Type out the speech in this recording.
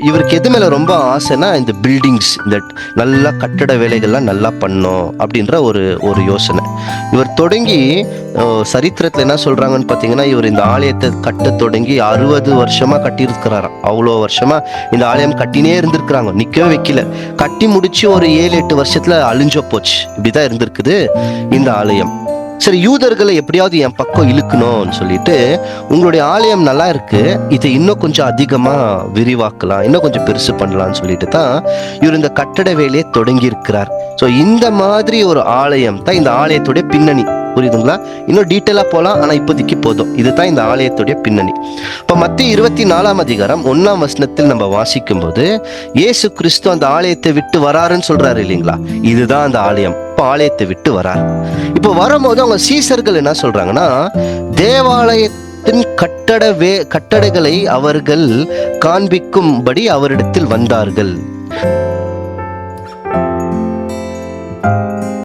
இவருக்கு எது மேலே ரொம்ப ஆசைனா இந்த பில்டிங்ஸ் இந்த நல்லா கட்டட வேலைகள்லாம் நல்லா பண்ணோம் அப்படின்ற ஒரு ஒரு யோசனை. இவர் தொடங்கி சரித்திரத்தில் என்ன சொல்கிறாங்கன்னு பார்த்தீங்கன்னா இவர் இந்த ஆலயத்தை கட்ட தொடங்கி அறுபது வருஷமாக கட்டியிருக்கிறாராம் அவ்வளோ வருஷமாக இந்த ஆலயம் கட்டினே இருந்திருக்கிறாங்க. நிற்கவே வைக்கல. கட்டி முடிச்சு ஒரு ஏழு எட்டு வருஷத்தில் அழிஞ்ச போச்சு. இப்படிதான் இருந்திருக்குது இந்த ஆலயம். சரி யூதர்களை எப்படியாவது என் பக்கம் இழுக்கணும்னு சொல்லிட்டு உங்களுடைய ஆலயம் நல்லா இருக்கு இதை இன்னும் கொஞ்சம் அதிகமாக விரிவாக்கலாம் இன்னும் கொஞ்சம் பெருசு பண்ணலாம்னு சொல்லிட்டு தான் இவர் இந்த கட்டட வேலையை தொடங்கி இருக்கிறார் ஸோ இந்த மாதிரி ஒரு ஆலயம் தான் இந்த ஆலயத்துடைய பின்னணி. புரியுதுங்களா? இன்னும் டீட்டெயிலாக போகலாம் ஆனால் இப்போதைக்கு போதும். இதுதான் இந்த ஆலயத்துடைய பின்னணி. இப்போ மத்திய இருபத்தி நாலாம் அதிகாரம் ஒன்றாம் வசனத்தில் நம்ம வாசிக்கும் போது இயேசு கிறிஸ்து அந்த ஆலயத்தை விட்டு வராருன்னு சொல்றாரு இல்லைங்களா? இதுதான் அந்த ஆலயம். ஆலயத்தை விட்டு வரார். இப்போ வரும்போது அவங்க சீசர்கள் என்ன சொல்றாங்கன்னா தேவாலயத்தின் கட்டட வே கட்டடங்களை அவர்கள் காண்பிக்கும்படி அவரிடத்தில் வந்தார்கள்.